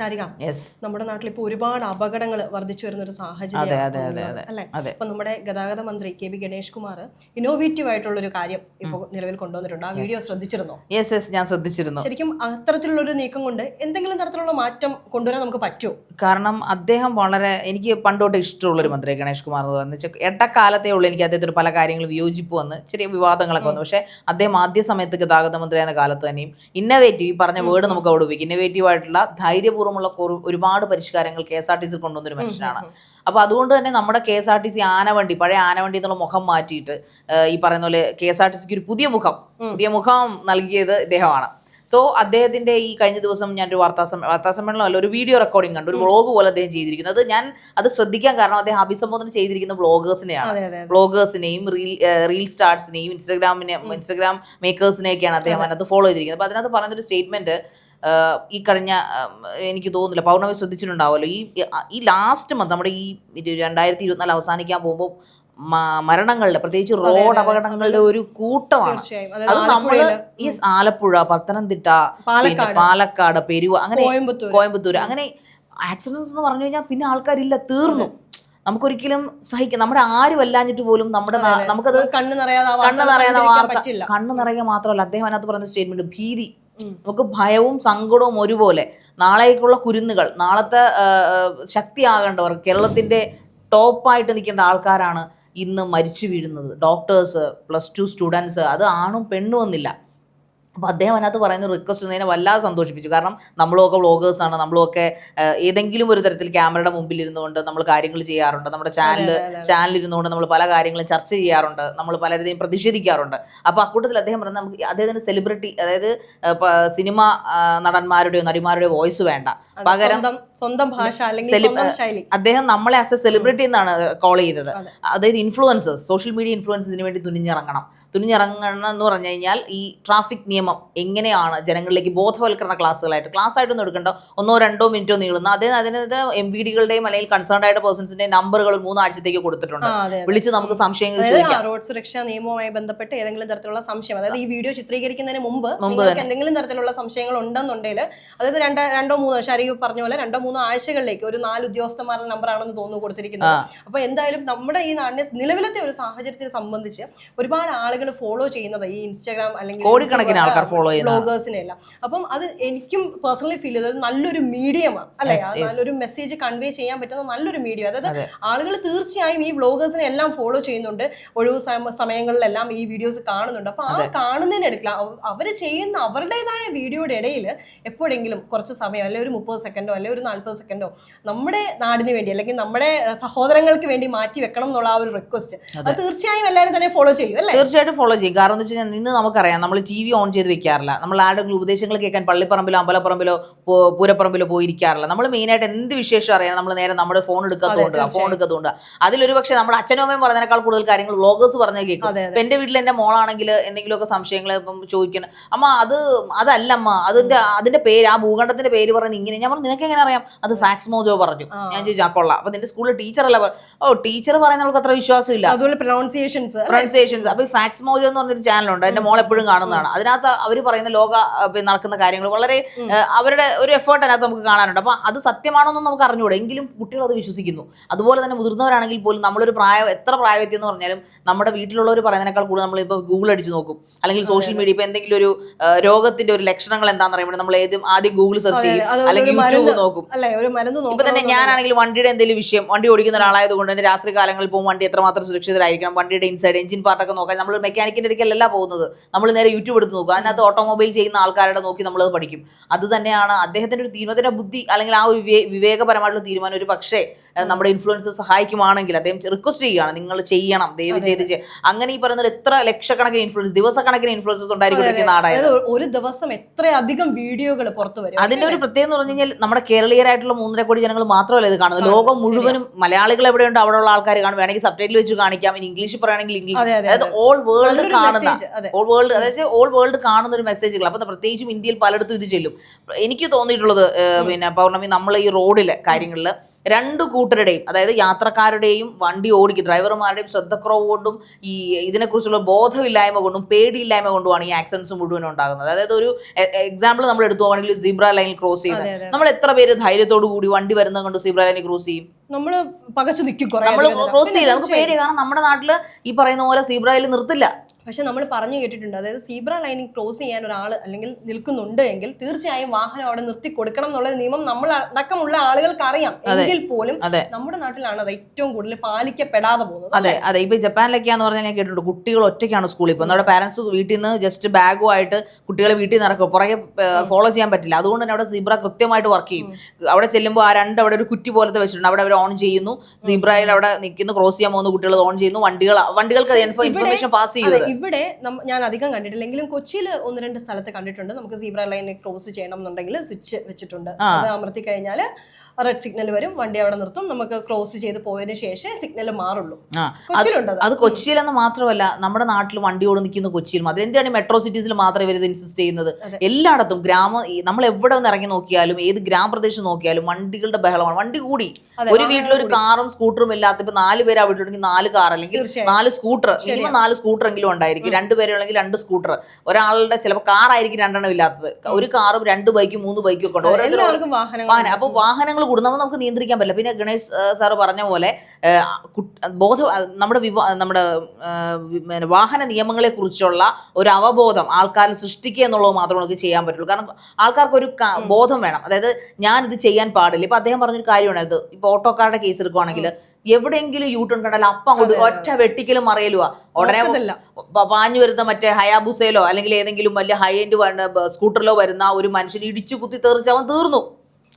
ശാരിക നമ്മുടെ നാട്ടിൽ ഇപ്പോൾ ഒരുപാട് അപകടങ്ങൾ വർദ്ധിച്ചു വരുന്ന ഒരു സാഹചര്യം. അല്ലെ? അതെ. ഇപ്പൊ നമ്മുടെ ഗതാഗത മന്ത്രി K B Ganesh Kumar innovative ആയിട്ടുള്ള ഒരു കാര്യം ഇപ്പോൾ നിലവിൽ കൊണ്ടുവന്നിട്ടുണ്ട്. ആ വീഡിയോ ശ്രദ്ധിച്ചിരുന്നോ? യെസ് യെസ് ഞാൻ ശ്രദ്ധിച്ചിരുന്നു. ശരിക്കും അത്തരത്തിലുള്ള ഒരു നീക്കം കൊണ്ട് എന്തെങ്കിലും തരത്തിലുള്ള മാറ്റം കൊണ്ടുവരാൻ നമുക്ക് പറ്റുമോ? കാരണം അദ്ദേഹം വളരെ എനിക്ക് പണ്ടോട്ട് ഇഷ്ടമുള്ള ഒരു മന്ത്രി ഗണേഷ് കുമാർ എന്ന് പറയുന്നത് എട്ടക്കാലത്തേ ഇടക്കാലത്തേ ഉള്ളൂ എനിക്ക് അദ്ദേഹത്തിന് പല കാര്യങ്ങളും വിയോജിപ്പ് വന്ന് ചെറിയ വിവാദങ്ങളൊക്കെ വന്നു. പക്ഷേ അദ്ദേഹം ആദ്യ സമയത്ത് ഗതാഗത മന്ത്രിയായ കാലത്ത് തന്നെയും ഇന്നവേറ്റീവ് ഈ പറഞ്ഞ വേർഡ് നമുക്ക് അവിടെ ഉപയോഗിക്കും. ഇന്നവേറ്റീവ് ആയിട്ടുള്ള ധൈര്യപൂർവമുള്ള കുറു- ഒരുപാട് പരിഷ്കാരങ്ങൾ K S R T C കൊണ്ടുവന്നൊരു മനുഷ്യനാണ്. അപ്പൊ അതുകൊണ്ട് തന്നെ നമ്മുടെ K S R T C ആനവണ്ടി പഴയ ആനവണ്ടി എന്നുള്ള മുഖം മാറ്റിയിട്ട് ഈ പറയുന്ന പോലെ കെ എസ് ആർ ടി സിക്ക് ഒരു പുതിയ മുഖം പുതിയ മുഖം നൽകിയത് ഇദ്ദേഹമാണ്. സോ അദ്ദേഹത്തിന്റെ ഈ കഴിഞ്ഞ ദിവസം ഞാൻ ഒരു വാർത്താ സമ്മേളനം വാർത്താ സമ്മേളനം അല്ല ഒരു വീഡിയോ റെക്കോർഡിംഗ് കണ്ടു ഒരു വ്ളോഗ് പോലെ അദ്ദേഹം ചെയ്തിരിക്കുന്നത് അത് ഞാൻ അത് ശ്രദ്ധിക്കാൻ കാരണം അദ്ദേഹം അഭിസംബോധന ചെയ്തിരിക്കുന്ന ബ്ലോഗേഴ്സിനെയാണ് ബ്ലോഗേഴ്സിനെയും റീൽ റീൽ സ്റ്റാർസിനെയും ഇൻസ്റ്റാഗ്രാമിനെ ഇൻസ്റ്റാഗ്രാം മേക്കേഴ്സിനെയൊക്കെയാണ് അദ്ദേഹം അതിനകത്ത് ഫോളോ ചെയ്തിരിക്കുന്നത്. അപ്പൊ അതിനകത്ത് പറഞ്ഞൊരു സ്റ്റേറ്റ്മെന്റ് ഈ കഴിഞ്ഞ എനിക്ക് തോന്നുന്നില്ല പൗർണമി ശ്രദ്ധിച്ചിട്ടുണ്ടാവുമല്ലോ. ഈ ഈ ലാസ്റ്റ് മന്ത് നമ്മുടെ ഈ രണ്ടായിരത്തി ഇരുപത്തിനാല് അവസാനിക്കാൻ പോകുമ്പോൾ മരണങ്ങളുടെ പ്രത്യേകിച്ച് റോഡ് അപകടങ്ങളുടെ ഒരു കൂട്ടമാണ്. അത് ആലപ്പുഴയിൽ. ഈ ആലപ്പുഴ പത്തനംതിട്ട പാലക്കാട്. പെരുവ അങ്ങനെ കോയമ്പത്തൂർ അങ്ങനെ ആക്സിഡൻസ് എന്ന് പറഞ്ഞു കഴിഞ്ഞാൽ പിന്നെ ആൾക്കാരില്ല തീർന്നു. നമുക്കൊരിക്കലും സഹിക്കാം. നമ്മുടെ ആരും അല്ലാഞ്ഞിട്ട് പോലും നമ്മുടെ. നമുക്കത് കണ്ണ് നിറയാതെ കണ്ണു കണ്ണ് വാർത്ത കണ്ണ് നിറയുക മാത്രമല്ല അദ്ദേഹം അതിനകത്ത് പറയുന്ന സ്റ്റേറ്റ്മെന്റ് ഭീതി. നമുക്ക് ഭയവും സങ്കടവും ഒരുപോലെ നാളേക്കുള്ള കുരുന്നുകൾ നാളത്തെ ശക്തിയാകേണ്ടവർ കേരളത്തിന്റെ ടോപ്പായിട്ട് നിൽക്കേണ്ട ആൾക്കാരാണ് ഇന്ന് മരിച്ചു വീഴുന്നത്. ഡോക്ടേഴ്സ് പ്ലസ് ടു സ്റ്റുഡൻസ് അത് ആണും പെണ്ണും എന്നില്ല. അപ്പോൾ അദ്ദേഹം അതിനകത്ത് പറയുന്ന റിക്വസ്റ്റ് എന്നതിനെ വല്ലാതെ സന്തോഷിപ്പിച്ചു. കാരണം നമ്മളൊക്കെ വ്ളോഗേഴ്സാണ് നമ്മളൊക്കെ ഏതെങ്കിലും ഒരു തരത്തിൽ ക്യാമറയുടെ മുമ്പിൽ ഇരുന്നുകൊണ്ട് നമ്മൾ കാര്യങ്ങൾ ചെയ്യാറുണ്ട്. നമ്മുടെ ചാനൽ. ചാനലിൽ ഇരുന്നുകൊണ്ട് നമ്മൾ പല കാര്യങ്ങളും ചർച്ച ചെയ്യാറുണ്ട്. നമ്മൾ പലരുടെയും പ്രതിഷേധിക്കാറുണ്ട്. അപ്പോൾ അക്കൂട്ടത്തിൽ അദ്ദേഹം പറയുന്നത് നമുക്ക് അദ്ദേഹത്തിന് സെലിബ്രിറ്റി അതായത് സിനിമ നടന്മാരുടെയോ നടിമാരുടെയോ വോയിസ് വേണ്ട. പകരം സ്വന്തം ഭാഷ അല്ലെങ്കിൽ അദ്ദേഹം നമ്മളെ ആസ് എ സെലിബ്രിറ്റി എന്നാണ് കോൾ ചെയ്തത്. അതായത് ഇൻഫ്ലുവൻസേഴ്സ് സോഷ്യൽ മീഡിയ ഇൻഫ്ലുവൻസിന് വേണ്ടി തുനിഞ്ഞിറങ്ങണം. തുനിഞ്ഞിറങ്ങണം എന്ന് പറഞ്ഞു കഴിഞ്ഞാൽ ഈ ട്രാഫിക് നിയമം എങ്ങനെയാണ് ജനങ്ങളിലേക്ക് ബോധവൽക്കരണ ക്ലാസ്സുകളായിട്ട് ക്ലാസ് ആയിട്ടൊന്നും എടുക്കേണ്ട. ഒന്നോ രണ്ടോ മിനിറ്റോ നീളുന്ന അതേ അതിന് എം പി ഡികളുടെയും അല്ലെങ്കിൽ കൺസേൺഡ് ആയിട്ട് പേഴ്സൺസിന്റെ നമ്പറുകൾ മൂന്നാഴ്ചത്തേക്ക് കൊടുത്തിട്ടുണ്ട്. വിളിച്ച് നമുക്ക് സംശയങ്ങൾ റോഡ് സുരക്ഷാ നിയമവുമായി ബന്ധപ്പെട്ട് ഏതെങ്കിലും തരത്തിലുള്ള സംശയം. അതായത് ഈ വീഡിയോ ചിത്രീകരിക്കുന്നതിന് മുമ്പ് മുമ്പ് എന്തെങ്കിലും തരത്തിലുള്ള സംശയങ്ങൾ ഉണ്ടെന്നുണ്ടെങ്കിൽ അതായത് രണ്ടോ രണ്ടോ മൂന്നോ ശാരീരിക പറഞ്ഞ പോലെ രണ്ടോ മൂന്നോ ആഴ്ചകളിലേക്ക് ഒരു നാല് ഉദ്യോഗസ്ഥന്മാരുടെ നമ്പറാണെന്ന് തോന്നുന്നു കൊടുത്തിരിക്കുന്നത്. അപ്പൊ എന്തായാലും നമ്മുടെ ഈ നാടിനെ നിലവിലത്തെ ഒരു സാഹചര്യത്തെ സംബന്ധിച്ച് ഒരുപാട് ആളുകൾ ഫോളോ ചെയ്യുന്നത് ഈ ഇൻസ്റ്റാഗ്രാം അല്ലെങ്കിൽ കോടിക്കണക്കിന് ആൾക്കാർ ഫോളോ ബ്ലോഗേഴ്സിനെ എല്ലാം. അപ്പം അത് എനിക്കും പേഴ്സണലി ഫീൽ ചെയ്തത് നല്ലൊരു മീഡിയമാണ് അല്ലെ. നല്ലൊരു മെസ്സേജ് കൺവേ ചെയ്യാൻ പറ്റുന്ന നല്ലൊരു മീഡിയം അതായത് ആളുകൾ തീർച്ചയായും ഈ വ്ളോഗേഴ്സിനെ എല്ലാം ഫോളോ ചെയ്യുന്നുണ്ട്. ഒഴിവ് സമ- സമയങ്ങളിലെല്ലാം ഈ വീഡിയോസ് കാണുന്നുണ്ട്. അപ്പൊ ആ കാണുന്നതിനിടയ്ക്കില്ല അവർ ചെയ്യുന്ന അവരുടേതായ വീഡിയോയുടെ ഇടയിൽ എപ്പോഴെങ്കിലും കുറച്ച് സമയം അല്ലെങ്കിൽ ഒരു മുപ്പത് സെക്കൻഡോ അല്ലെങ്കിൽ ഒരു നാൽപ്പത് സെക്കൻഡോ നമ്മുടെ നാടിന് വേണ്ടി അല്ലെങ്കിൽ നമ്മുടെ സഹോദരങ്ങൾക്ക് വേണ്ടി മാറ്റി വെക്കണം എന്നുള്ള ആ ഒരു റിക്വസ്റ്റ് അത് തീർച്ചയായും എല്ലാവരും തന്നെ ഫോളോ ചെയ്യും അല്ലേ? തീർച്ചയായിട്ടും ഫോളോ ചെയ്യും. കാരണം എന്ന് വെച്ചാൽ കഴിഞ്ഞാൽ ഇന്ന് നമുക്കറിയാം നമ്മൾ ടി വി ഓൺ ചെയ്ത് വെക്കാറില്ല. നമ്മൾ ആരുടെങ്കിലും ഉപദേശങ്ങൾ കേൾക്കാൻ പള്ളിപ്പറമ്പിലോ അമ്പലപ്പറമ്പിലോ പൂരപ്പറമ്പിലോ പോയിരിക്കാറില്ല. നമ്മൾ മെയിനായിട്ട് എന്ത് വിശേഷം അറിയാം? നമ്മൾ നേരെ നമ്മുടെ ഫോൺ എടുക്കാത്തതുകൊണ്ട് ഫോൺ. എടുക്കാത്തതുകൊണ്ട് അതിലൊരു പക്ഷേ നമ്മുടെ അച്ഛനും അമ്മയും പറഞ്ഞതിനേക്കാൾ കൂടുതൽ കാര്യങ്ങൾ വ്ളോഗേഴ്സ് പറഞ്ഞാൽ കേൾക്കും. ഇപ്പം എന്റെ വീട്ടിൽ എന്റെ മോളാണെങ്കിൽ എന്തെങ്കിലുമൊക്കെ സംശയങ്ങൾ ഇപ്പം ചോദിക്കണം. അമ്മ അത് അതല്ല അമ്മ അതിന്റെ അതിന്റെ പേര് ആ ഭൂഖണ്ഡത്തിന്റെ പേര് പറയുന്നത് ഇങ്ങനെ. ഞാൻ പറഞ്ഞു നിനക്ക് എങ്ങനെ അറിയാം? അത് ഫാക്സ് മോജോ പറഞ്ഞു. ഞാൻ ചോദിച്ചാൽ കൊള്ളാം. അപ്പം നിന്റെ സ്കൂളിൽ ടീച്ചറല്ല ഓ ടീച്ചർ പറയുന്നവർക്ക് അത്ര വിശ്വാസമില്ല. അതുപോലെ പ്രൊണൗൺസിയേഷൻസ് പ്രൊണൗൺസിയേഷൻസ് അപ്പൊ ഈ ഫാക്സ് മോജോ എന്ന് പറഞ്ഞൊരു ചാനലുണ്ട് എന്റെ മോൾ എപ്പോഴും കാണുന്നതാണ്. അതിനകത്ത് അവർ പറയുന്ന ലോക നടക്കുന്ന കാര്യങ്ങൾ വളരെ അവരുടെ ഒരു എഫേർട്ട് അതിനകത്ത് നമുക്ക് കാണാനുണ്ട്. അപ്പൊ അത് സത്യമാണോന്നും നമുക്ക് അറിഞ്ഞുകൂടെ എങ്കിലും കുട്ടികൾ അത് വിശ്വസിക്കുന്നു. അതുപോലെ തന്നെ മുതിർന്നവരാണെങ്കിൽ പോലും നമ്മളൊരു പ്രായം എത്ര പ്രായവ്യത്യം എന്ന് പറഞ്ഞാലും നമ്മുടെ വീട്ടിലുള്ളവർ പറയുന്നതിനേക്കാൾ കൂടുതൽ നമ്മളിപ്പോൾ ഗൂഗിൾ അടിച്ച് നോക്കും. അല്ലെങ്കിൽ സോഷ്യൽ മീഡിയ ഇപ്പൊ എന്തെങ്കിലും ഒരു രോഗത്തിന്റെ ഒരു ലക്ഷണങ്ങൾ എന്താണെന്ന് അറിയുമ്പോൾ നമ്മൾ ഏതും ആദ്യം ഗൂഗിൾ സെർച്ച് ചെയ്യും. അല്ലെങ്കിൽ യൂട്യൂബ് നോക്കും. അല്ലെ ഒരു മരുന്ന് ഇപ്പൊ തന്നെ ഞാനാണെങ്കിൽ വണ്ടിയുടെ എന്തെങ്കിലും വിഷയം വണ്ടി ഓടിക്കുന്ന ഒരാളായത് കൊണ്ട് തന്നെ രാത്രി കാലങ്ങളിൽ പോകും വണ്ടി എത്രമാത്രം സുരക്ഷിതരായിരിക്കണം വണ്ടിയുടെ ഇൻസൈഡ് എഞ്ചിൻ പാർട്ടൊക്കെ നോക്കാൻ നമ്മൾ മെക്കാനിക്കിന്റെ അടുക്കലല്ല പോകുന്നത്. നമ്മൾ നേരെ യൂട്യൂബ് എടുത്ത് നോക്കും. അതിനകത്ത് ഓട്ടോമൊബൈൽ ചെയ്യുന്ന ആൾക്കാരുടെ നോക്കി നമ്മൾ അത് പഠിക്കും. അത് തന്നെയാണ് അദ്ദേഹത്തിന്റെ ഒരു തീരുമാനത്തിന്റെ ബുദ്ധി അല്ലെങ്കിൽ ആ ഒരു വിവേകപരമായിട്ടുള്ള തീരുമാനം ഒരു പക്ഷേ നമ്മുടെ ഇൻഫ്ലുവൻസ് സഹായിക്കുവാണെങ്കിൽ അദ്ദേഹം റിക്വസ്റ്റ് ചെയ്യുകയാണ്. നിങ്ങൾ ചെയ്യണം ദയവ് ചെയ്ത് അങ്ങനെ ഈ പറയുന്ന എത്ര ലക്ഷക്കണക്കിന് ഇൻഫ്ലുവൻസ് ദിവസക്കണക്കിന് ഇൻഫ്ലുവൻസസ് ഉണ്ടായിരിക്കും നാടായത്. ഒരു ദിവസം എത്ര അധികം വീഡിയോകൾ പുറത്തു വരും. അതിന്റെ ഒരു പ്രത്യേകത എന്ന് പറഞ്ഞു കഴിഞ്ഞാൽ നമ്മുടെ കേരളീയരായിട്ടുള്ള മൂന്നര കോടി ജനങ്ങൾ മാത്രമല്ല ഇത് കാണുന്നത്. ലോകം മുഴുവനും മലയാളികൾ എവിടെയുണ്ട് അവിടെയുള്ള ആൾക്കാർ കാണും. വേണമെങ്കിൽ സബ്ടൈറ്റിൽ വെച്ച് കാണിക്കാം. ഇനി ഇംഗ്ലീഷിൽ പറയുകയാണെങ്കിൽ ഇംഗ്ലീഷ് അതെ, അതെ, അതായത് ഓൾ വേൾഡ് കാണുന്ന ഓൾ വേൾഡ് അതായത് ഓൾ വേൾഡ് കാണുന്ന ഒരു മെസ്സേജുകൾ അപ്പോൾ പ്രത്യേകിച്ചും ഇന്ത്യയിൽ പലയിടത്തും ഇത് ചെല്ലും. എനിക്ക് തോന്നിയിട്ടുള്ളത് പിന്നെ പൗർണമി നമ്മൾ ഈ റോഡിലെ കാര്യങ്ങളിൽ രണ്ട് കൂട്ടരുടെയും അതായത് യാത്രക്കാരുടെയും വണ്ടി ഓടിക്കും ഡ്രൈവർമാരുടെയും ശ്രദ്ധക്കുറവ് കൊണ്ടും ഈ ഇതിനെക്കുറിച്ചുള്ള ബോധമില്ലായ്മ കൊണ്ടും പേടിയില്ലായ്മ കൊണ്ടുമാണ് ഈ ആക്സിഡൻസ് മുഴുവൻ ഉണ്ടാകുന്നത്. അതായത് ഒരു എക്സാമ്പിൾ നമ്മൾ എടുത്തു പോകണമെങ്കിൽ സീബ്ര ലൈനിൽ ക്രോസ് ചെയ്യുന്നത് നമ്മൾ എത്ര പേര് ധൈര്യത്തോടു കൂടി വണ്ടി വരുന്നത് കൊണ്ട് സീബ്ര ലൈനിൽ ക്രോസ് ചെയ്യും? നമ്മൾ പകച്ചു നിൽക്കും നമ്മൾ ക്രോസ് ചെയ്യില്ല. നമുക്ക്. പേടി കാരണം നമ്മുടെ നാട്ടിൽ ഈ പറയുന്ന പോലെ സീബ്രയിൽ നിർത്തില്ല. പക്ഷെ നമ്മൾ പറഞ്ഞു കേട്ടിട്ടുണ്ട്. അതായത് സീബ്ര ലൈനിങ് ക്രോസ് ചെയ്യാൻ ഒരാൾ അല്ലെങ്കിൽ നിൽക്കുന്നുണ്ട് എങ്കിൽ തീർച്ചയായും വാഹനം അവിടെ നിർത്തി കൊടുക്കണം എന്നുള്ള നിയമം നമ്മൾ അടക്കമുള്ള ആളുകൾക്ക് അറിയാം എങ്കിൽ പോലും നമ്മുടെ നാട്ടിലാണ് അത് ഏറ്റവും കൂടുതൽ പാലിക്കപ്പെടാതെ പോകുന്നത്. അതെ. അതെ. ഇപ്പൊ ജപ്പാനിലൊക്കെയാന്ന് പറഞ്ഞാൽ ഞാൻ കേട്ടിട്ടുണ്ട്. കുട്ടികൾ ഒറ്റയ്ക്കാണ് സ്കൂളിൽ പോകുന്നത്. നമ്മുടെ പാരന്റ്സ് വീട്ടിൽ നിന്ന് ജസ്റ്റ് ബാഗുമായിട്ട് കുട്ടികളെ വീട്ടിൽ നിന്ന് ഇറക്കും. പുറകെ ഫോളോ ചെയ്യാൻ പറ്റില്ല. അതുകൊണ്ട് തന്നെ അവിടെ സീബ്ര കൃത്യമായിട്ട് വർക്ക് ചെയ്യും. അവിടെ ചെല്ലുമ്പോൾ ആ രണ്ട് അവിടെ ഒരു കുറ്റി പോലത്തെ വെച്ചിട്ടുണ്ട്. അവിടെ അവർ ഓൺ ചെയ്യുന്നു. സീബ്രയിൽ അവിടെ നിൽക്കുന്നു. ക്രോസ് ചെയ്യാൻ പോകുന്ന കുട്ടികൾ ഓൺ ചെയ്യുന്നു. വണ്ടികൾ വണ്ടികൾക്ക് ഇൻഫോർമേഷൻ പാസ് ചെയ്യുന്നത്. ഇവിടെ നമ്മ- ഞാൻ അധികം കണ്ടിട്ടില്ലെങ്കിലും കൊച്ചിയിൽ ഒന്ന് രണ്ട് സ്ഥലത്ത് കണ്ടിട്ടുണ്ട്. നമുക്ക് സീബ്ര ലൈൻ ക്രോസ് ചെയ്യണം എന്നുണ്ടെങ്കിൽ സ്വിച്ച് വെച്ചിട്ടുണ്ട്. അത് അമർത്തി കഴിഞ്ഞാൽ റെഡ് സിഗ്നൽ വരും വണ്ടി അവിടെ നിർത്തും. നമുക്ക് ക്രോസ് ചെയ്ത് പോയതിനു ശേഷം സിഗ്നൽ മാറുള്ളൂ. കൊച്ചിയിലുണ്ട് അത്. കൊച്ചിയിലെന്ന് മാത്രമല്ല നമ്മുടെ നാട്ടിൽ വണ്ടിയോട് നിൽക്കുന്ന കൊച്ചിയിലും അത് മെട്രോ സിറ്റീസിൽ മാത്രമേ ഇവർ ഇൻസിസ്റ്റ് ചെയ്യുന്നത്. എല്ലായിടത്തും ഗ്രാമ നമ്മൾ എവിടെ ഒന്ന് ഇറങ്ങി നോക്കിയാലും ഏത് ഗ്രാമപ്രദേശം നോക്കിയാലും വണ്ടികളുടെ ബഹളമാണ്. വണ്ടി കൂടി. ഒരു വീട്ടിൽ ഒരു കാറും സ്കൂട്ടറും ഇല്ലാത്ത ഇപ്പൊ നാല് പേര് അവിടെ ഉണ്ടെങ്കിൽ നാല് കാർ അല്ലെങ്കിൽ നാല് സ്കൂട്ടർ മിനിമം നാല് സ്കൂട്ടർ എങ്കിലും ഉണ്ടായിരിക്കും. രണ്ട് പേരുണ്ടെങ്കിൽ രണ്ട് സ്കൂട്ടർ. ഒരാളുടെ ചിലപ്പോൾ കാർ ആയിരിക്കും രണ്ടെണ്ണം ഇല്ലാത്തത്. ഒരു കാറും രണ്ട് ബൈക്കും മൂന്ന് ബൈക്കും ഒക്കെ ഉണ്ട്. വാഹനങ്ങൾ വാഹനം. അപ്പൊ വാഹനങ്ങൾ കൂടുന്നപ്പോൾ നമുക്ക് നിയന്ത്രിക്കാൻ പറ്റില്ല. പിന്നെ ഗണേഷ് സാറ് പറഞ്ഞ പോലെ ബോധം നമ്മുടെ വിവാ നമ്മുടെ വാഹന നിയമങ്ങളെ കുറിച്ചുള്ള ഒരു അവബോധം ആൾക്കാരിൽ സൃഷ്ടിക്കുക എന്നുള്ളത് മാത്രമേ നമുക്ക് ചെയ്യാൻ പറ്റുള്ളൂ. കാരണം ആൾക്കാർക്ക് ഒരു ബോധം വേണം. അതായത് ഞാൻ ഇത് ചെയ്യാൻ പാടില്ല. ഇപ്പൊ അദ്ദേഹം പറഞ്ഞൊരു കാര്യമാണ് ഇത്. ഇപ്പൊ ഓട്ടോക്കാരുടെ കേസ് എടുക്കുവാണെങ്കിൽ എവിടെയെങ്കിലും യൂട്ടൺ ടേൺ കണ്ടാൽ അപ്പം അങ്ങോട്ട് ഒറ്റ വെട്ടിക്കലും മറിയലുവാ. ഉടനെ. പാഞ്ഞു വരുന്ന മറ്റേ ഹയാബുസയിലോ അല്ലെങ്കിൽ ഏതെങ്കിലും വലിയ ഹൈ എൻഡ് സ്കൂട്ടറിലോ വരുന്ന ഒരു മനുഷ്യൻ ഇടിച്ചു കുത്തി തെറിച്ച് അവൻ തീർന്നു.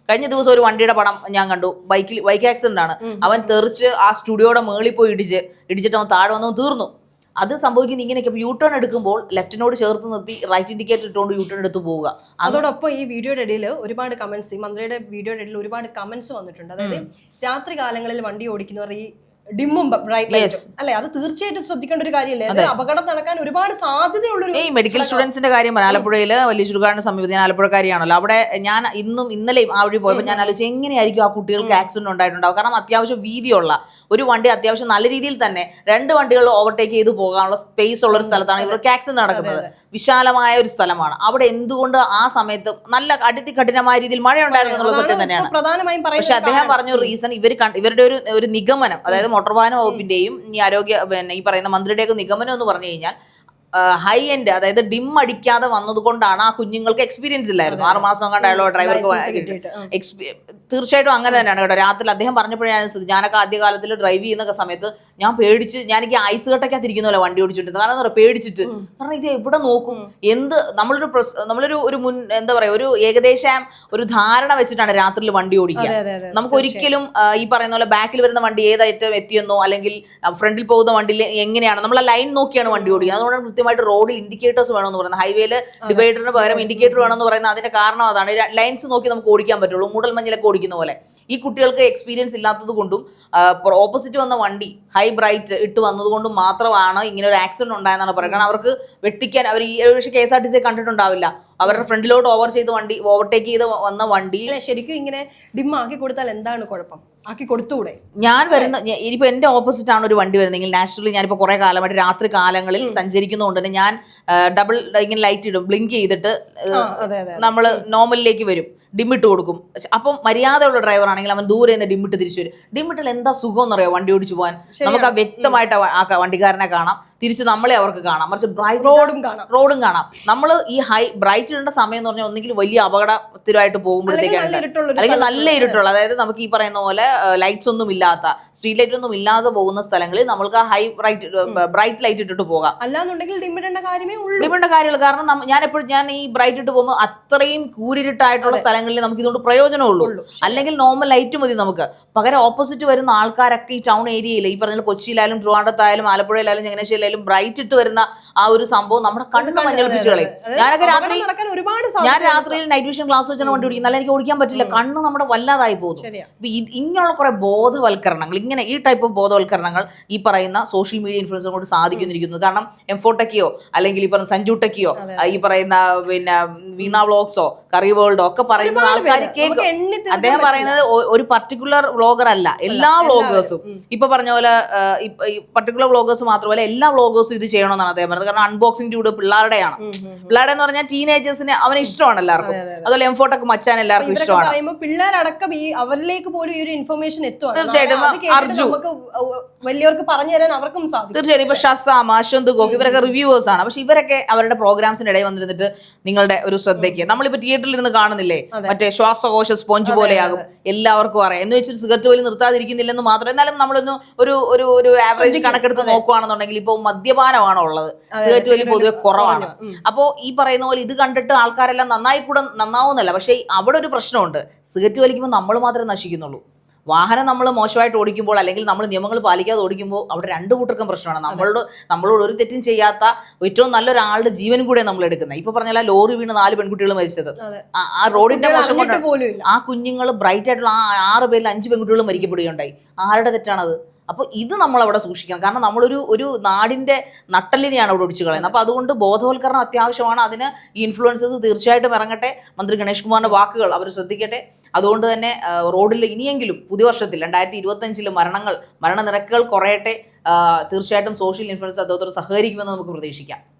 കഴിഞ്ഞ ദിവസം ഒരു വണ്ടിയുടെ പടം ഞാൻ കണ്ടു. ബൈക്കിൽ ബൈക്ക് ആക്സിഡന്റ് ആണ്. അവൻ തെറിച്ച് ആ സ്റ്റുഡിയോയുടെ മേളിൽ പോയി ഇടിച്ച് ഇടിച്ചിട്ട് അവൻ താഴെ വന്നവൻ തീർന്നു. അത് സംഭവിക്കുന്നത് ഇങ്ങനെയൊക്കെ. യു ടേൺ എടുക്കുമ്പോൾ ലെഫ്റ്റിനോട് ചേർത്ത് നിർത്തി റൈറ്റ് ഇൻഡിക്കേറ്റർ ഇട്ടുകൊണ്ട് യു ടേൺ എടുത്ത് പോവുക. അതോടൊപ്പം ഈ വീഡിയോയുടെ ഇടയിൽ ഒരുപാട് കമന്റ്സ് ഈ മന്ത്രിയുടെ വീഡിയോയുടെ ഇടയിൽ ഒരുപാട് കമന്റ്സ് വന്നിട്ടുണ്ട്. അതായത് രാത്രി കാലങ്ങളിൽ വണ്ടി ഓടിക്കുന്നവർ ഈ ഡിമ്മും ബ്രൈറ്റ്. ലൈറ്റും അല്ലെ? അത് തീർച്ചയായിട്ടും ശ്രദ്ധിക്കേണ്ട ഒരു കാര്യമല്ലേ? അത്. അപകടം നടക്കാൻ ഒരുപാട് സാധ്യതയുള്ളൊരു ഈ മെഡിക്കൽ സ്റ്റുഡൻസിന്റെ കാര്യം ആലപ്പുഴയിൽ വലിയ ചുരുക്കാടിന് സമീപത്ത് ഞാൻ ആലപ്പുഴക്കാരിയാണല്ലോ അവിടെ ഞാൻ ഇന്നും ഇന്നലെയും ആ വഴി പോയപ്പോൾ ഞാൻ ആലോചിച്ചു എങ്ങനെയായിരിക്കും ആ കുട്ടികൾക്ക് ആക്സിഡന്റ് ഉണ്ടായിട്ടുണ്ടാവും കാരണം അത്യാവശ്യം വീതിയുള്ള ഒരു വണ്ടി അത്യാവശ്യം നല്ല രീതിയിൽ തന്നെ രണ്ട് വണ്ടികൾ ഓവർടേക്ക് ചെയ്തു പോകാനുള്ള സ്പേസ് ഉള്ള ഒരു സ്ഥലത്താണ് ഇവർക്ക് ആക്സിഡന്റ് നടക്കുന്നത്. വിശാലമായ ഒരു സ്ഥലമാണ്. അവിടെ എന്തുകൊണ്ട് ആ സമയത്ത് നല്ല അടിത്തി കഠിനമായ രീതിയിൽ മഴ ഉണ്ടായിരുന്നു എന്നുള്ള സത്യം തന്നെയാണ്. പ്രധാനമായും പക്ഷെ അദ്ദേഹം പറഞ്ഞ റീസൺ ഇവർ ഇവരുടെ ഒരു ഒരു നിഗമനം അതായത് മോട്ടോർ വാഹന വകുപ്പിന്റെയും ഈ ആരോഗ്യ പിന്നെ ഈ പറയുന്ന മന്ത്രിയുടെയൊക്കെ നിഗമനം എന്ന് പറഞ്ഞു കഴിഞ്ഞാൽ ഹൈ എൻഡ് അതായത് ഡിം അടിക്കാതെ വന്നതുകൊണ്ടാണ് ആ കുഞ്ഞുങ്ങൾക്ക് എക്സ്പീരിയൻസ് ഇല്ലായിരുന്നു. ആറുമാസം മാസം കണ്ട് അയാളോ ലൈസൻസ് ഡ്രൈവർക്ക് തീർച്ചയായിട്ടും അങ്ങനെ തന്നെയാണ് കേട്ടോ. രാത്രി അദ്ദേഹം പറഞ്ഞപ്പോഴാണ് ഞാനൊക്കെ ആദ്യകാലത്തിൽ ഡ്രൈവ് ചെയ്യുന്ന സമയത്ത് ഞാൻ പേടിച്ച് ഞാൻ എനിക്ക് ഐസ് കട്ടക്കകത്ത് പോലെ വണ്ടി ഓടിച്ചിട്ട് കാരണം എന്താ പറയുക പേടിച്ചിട്ട്. കാരണം ഇത് എവിടെ നോക്കും? എന്ത് നമ്മളൊരു നമ്മളൊരു ഒരു മുൻ എന്താ പറയാ ഒരു ഏകദേശം ഒരു ധാരണ വെച്ചിട്ടാണ് രാത്രിയിൽ വണ്ടി ഓടിക്കുക. നമുക്ക് ഒരിക്കലും ഈ പറയുന്ന പോലെ ബാക്കിൽ വരുന്ന വണ്ടി ഏതായിട്ടും എത്തിയെന്നോ അല്ലെങ്കിൽ ഫ്രണ്ടിൽ പോകുന്ന വണ്ടിയിൽ എങ്ങനെയാണ് നമ്മൾ ലൈൻ നോക്കിയാണ് വണ്ടി ഓടിക്കുക. അതുകൊണ്ടാണ് കൃത്യമായിട്ട് റോഡിൽ ഇൻഡിക്കേറ്റേഴ്സ് വേണമെന്ന് പറയുന്നത്. ഹൈവേയിൽ ഡിവൈഡറിന് പകരം ഇൻഡിക്കേറ്റർ വേണമെന്ന് പറയുന്നത് അതിന്റെ കാരണം അതാണ്. ലൈൻസ് നോക്കി നമുക്ക് ഓടിക്കാൻ പറ്റുള്ളൂ. മൂടൽ മഞ്ഞിലൊക്കെ ഓടിക്കുന്ന പോലെ. ഈ കുട്ടികൾക്ക് എക്സ്പീരിയൻസ് ഇല്ലാത്തത് കൊണ്ടും ഓപ്പോസിറ്റ് വന്ന വണ്ടി ഹൈ ബ്രൈറ്റ് ഇട്ട് വന്നത് കൊണ്ടും മാത്രമാണ് ഇങ്ങനെ ഒരു ആക്സിഡന്റ് ഉണ്ടായെന്നാണ് പറയുന്നത് കാരണം അവർക്ക് വെട്ടിക്കാൻ അവർ ഈ ഒരു പക്ഷേ K S R T C കണ്ടിട്ടുണ്ടാവില്ല. അവരുടെ ഫ്രണ്ടിലോട്ട് ഓവർ ചെയ്ത് വണ്ടി ഓവർടേക്ക് ചെയ്ത് വന്ന വണ്ടി. ശരിക്കും ഇങ്ങനെ ഡിം ആക്കി കൊടുത്താൽ എന്താണ് കുഴപ്പം? ആക്കി കൊടുത്തൂടെ? ഞാൻ വരുന്ന ഇനിയിപ്പോൾ എന്റെ എന്റെ ഓപ്പോസിറ്റ് ആണ് ഒരു വണ്ടി വരുന്നെങ്കിൽ നാച്ചുറലി ഞാനിപ്പോ കുറെ കാലമായിട്ട് രാത്രി കാലങ്ങളിൽ സഞ്ചരിക്കുന്നതുകൊണ്ട് തന്നെ ഞാൻ ഡബിൾ ഇങ്ങനെ ലൈറ്റ് ഇടും. ബ്ലിങ്ക് ചെയ്തിട്ട് നമ്മൾ നോർമലിലേക്ക് വരും. ഡിമ്മിട്ട് കൊടുക്കും. അപ്പം മര്യാദയുള്ള ഡ്രൈവർ ആണെങ്കിൽ അവൻ ദൂരെ നിന്ന് ഡിമ്മിട്ട് തിരിച്ചു വരും. ഡിമ്മിട്ടിൽ എന്താ സുഖം എന്നറിയോ വണ്ടി ഓടിച്ചു പോകാൻ നമുക്ക് ആ വ്യക്തമായിട്ട് ആ വണ്ടിക്കാരനെ കാണാം. തിരിച്ച് നമ്മളെ അവർക്ക് കാണാം. മറിച്ച് ബ്രൈറ്റ് റോഡും കാണാം. റോഡും കാണാം. നമ്മൾ ഈ ഹൈ ബ്രൈറ്റ് ഇടേണ്ട സമയം എന്ന് പറഞ്ഞാൽ ഒന്നെങ്കിൽ വലിയ അപകടത്തിലായിട്ട് പോകുമ്പോഴത്തേക്കാണ് അല്ലെങ്കിൽ നല്ല ഇരുട്ടുള്ള അതായത് നമുക്ക് ഈ പറയുന്ന പോലെ ലൈറ്റ്സ് ഒന്നും ഇല്ലാത്ത സ്ട്രീറ്റ് ലൈറ്റ് ഒന്നും ഇല്ലാതെ പോകുന്ന സ്ഥലങ്ങളിൽ നമ്മൾക്ക് ആ ഹൈ ബ്രൈറ്റ് ബ്രൈറ്റ് ലൈറ്റ് ഇട്ടിട്ട് പോകാം. അല്ലാന്നുണ്ടെങ്കിൽ ഡിം ഇടേണ്ട കാര്യമേ ഉള്ളൂ. ഡിമിടേണ്ട കാര്യങ്ങൾ കാരണം ഞാൻ എപ്പോഴും ഞാൻ ഈ ബ്രൈറ്റ് ഇട്ട് പോകുമ്പോൾ അത്രയും കൂരിരുട്ടായിട്ടുള്ള സ്ഥലങ്ങളിൽ നമുക്ക് ഇതുകൊണ്ട് പ്രയോജനമുള്ളൂ അല്ലെങ്കിൽ നോർമൽ ലൈറ്റ് മതി നമുക്ക്. പകരം ഓപ്പോസിറ്റ് വരുന്ന ആൾക്കാരൊക്കെ ഈ ടൗൺ ഏരിയയിൽ ഈ പറഞ്ഞ കൊച്ചിയിലായാലും ട്രിവാൻഡത്തായാലും ആലപ്പുഴയിലായാലും ചങ്ങനാശ്ശേരിയിലായാലും ആയാലും ബ്രൈറ്റ് ഇട്ട് വരുന്ന ആ ഒരു സംഭവം നമ്മുടെ കണ്ണ് മഞ്ഞളിപ്പിച്ച് കളയും. ഞാനൊക്കെ രാത്രി ഒരുപാട് ഞാൻ. രാത്രിയിൽ നൈറ്റ് വിഷൻ ക്ലാസ് വെച്ചാണ് വണ്ടി ഓടിക്കുന്നത് അല്ല എനിക്ക് ഓടിക്കാൻ പറ്റില്ല. കണ്ണ് നമ്മുടെ വല്ലാതായി പോകും ഇങ്ങനെയുള്ള കുറെ ബോധവൽക്കരണങ്ങൾ ഇങ്ങനെ ഈ ടൈപ്പ് ഓഫ് ബോധവൽക്കരണങ്ങൾ ഈ പറയുന്ന സോഷ്യൽ മീഡിയ ഇൻഫ്ലുവൻസർ കൊണ്ട് സാധിക്കുന്നിരിക്കുന്നത് കാരണം എംഫോട്ടക്കിയോ അല്ലെങ്കിൽ ഈ പറയുന്ന സഞ്ജു ടെക്കിയോ ഈ പറയുന്ന പിന്നെ വീണ വ്ളോഗ്സോ കറി വേൾഡോ ഒക്കെ പറയുന്ന ആൾക്കാർ. കേൾക്കും. അദ്ദേഹം പറയുന്നത് ഒരു പർട്ടിക്കുലർ വ്ളോഗർ അല്ല. എല്ലാ വ്ളോഗേഴ്സും ഇപ്പൊ പറഞ്ഞ പോലെ പർട്ടിക്കുലർ വ്ളോഗേഴ്സ് മാത്രമല്ല എല്ലാ വ്ളോഗേഴ്സും ഇത് ചെയ്യണമെന്നാണ് അദ്ദേഹം പറഞ്ഞത്. കാരണം അൺബോക്സിംഗ് ഡ്യൂഡ് പിള്ളേരുടെയാണ്. പിള്ളേരുടെ എന്ന് പറഞ്ഞാൽ ടീനേജേഴ്സിന് അവന് ഇഷ്ടമാണ് എല്ലാവർക്കും. അതുപോലെ എംഫോട്ടൊക്കെ മച്ചാൻ എല്ലാവർക്കും ഇഷ്ടമാണ്. പിള്ളേരടക്കം ഈ അവരിലേക്ക് പോലും ഈ ഒരു ഇൻഫർമേഷൻ എത്തുവാണ്. തീർച്ചയായിട്ടും. നമുക്ക് വലിയവർക്ക് പറഞ്ഞു തരാൻ അവർക്കും സാധിക്കും. തീർച്ചയായിട്ടും. ഇപ്പൊ ഷസാമ അശ്വന്ത് ഗോക്ക് ഇവരൊക്കെ റിവ്യൂവേഴ്സ് ആണ്. പക്ഷെ ഇവരൊക്കെ അവരുടെ പ്രോഗ്രാംസിന് ഇടയിൽ വന്നിരുന്നിട്ട് നിങ്ങളുടെ ഒരു ശ്രദ്ധയ്ക്ക്. നമ്മളിപ്പോ തിയേറ്ററിൽ ഇരുന്ന് കാണുന്നില്ലേ മറ്റേ ശ്വാസകോശ സ്പോഞ്ച് പോലെയാകും. എല്ലാവർക്കും അറിയാം. എന്ന് വെച്ചിട്ട് സിഗരറ്റ് വലി നിർത്താതിരിക്കുന്നില്ലെന്ന് മാത്രം. എന്നാലും നമ്മളൊന്ന് ഒരു ഒരു ഒരു ആവറേജ് കണക്കെടുത്ത് നോക്കുവാണെന്നുണ്ടെങ്കിൽ ഇപ്പൊ മദ്യപാനമാണ് ഉള്ളത് സിഗരറ്റ് വലി പൊതുവെ കുറവാണ്. അപ്പോ ഈ പറയുന്ന പോലെ ഇത് കണ്ടിട്ട് ആൾക്കാരെല്ലാം നന്നായി കൂടെ നന്നാവുന്നല്ല. പക്ഷേ അവിടെ ഒരു പ്രശ്നമുണ്ട്. സിഗരറ്റ് വലിക്കുമ്പോൾ നമ്മൾ മാത്രമേ നശിക്കുന്നുള്ളൂ. വാഹനം നമ്മൾ മോശമായിട്ട് ഓടിക്കുമ്പോൾ അല്ലെങ്കിൽ നമ്മൾ നിയമങ്ങൾ പാലിക്കാതെ ഓടിക്കുമ്പോൾ അവിടെ രണ്ടു കൂട്ടർക്കും പ്രശ്നമാണ്. നമ്മളോട് നമ്മളോട് ഒരു തെറ്റും ചെയ്യാത്ത ഏറ്റവും നല്ലൊരാളുടെ ജീവൻ കൂടെ നമ്മൾ എടുക്കുന്നത്. ഇപ്പൊ പറഞ്ഞാൽ ലോറി വീണ് നാല് പെൺകുട്ടികൾ മരിച്ചത്. ആ- റോഡിന്റെ മോശം ആ കുഞ്ഞുങ്ങൾ ബ്രൈറ്റ് ആയിട്ടുള്ള ആ ആറ് പേരിൽ അഞ്ച് പെൺകുട്ടികൾ മരിക്കപ്പെടുകയുണ്ടായി. ആരുടെ തെറ്റാണത്? അപ്പോൾ ഇത് നമ്മൾ അവിടെ സൂക്ഷിക്കണം. കാരണം നമ്മളൊരു ഒരു നാടിന്റെ നട്ടലിനെയാണ് അവിടെ ഒടിച്ചു കളയുന്നത്. അപ്പോൾ അതുകൊണ്ട് ബോധവൽക്കരണം അത്യാവശ്യമാണ്. അതിന് ഈ ഇൻഫ്ലുവൻസേഴ്സ് തീർച്ചയായിട്ടും ഇറങ്ങട്ടെ. മന്ത്രി ഗണേഷ് കുമാറിന്റെ വാക്കുകൾ അവർ ശ്രദ്ധിക്കട്ടെ. അതുകൊണ്ട് തന്നെ റോഡിൽ ഇനിയെങ്കിലും പുതിയ വർഷത്തിൽ രണ്ടായിരത്തി ഇരുപത്തഞ്ചിൽ മരണങ്ങൾ മരണനിരക്കുകൾ കുറയട്ടെ. തീർച്ചയായിട്ടും സോഷ്യൽ ഇൻഫ്ലുവൻസ് അദ്ദേഹത്തോട് സഹകരിക്കുമെന്ന് നമുക്ക് പ്രതീക്ഷിക്കാം.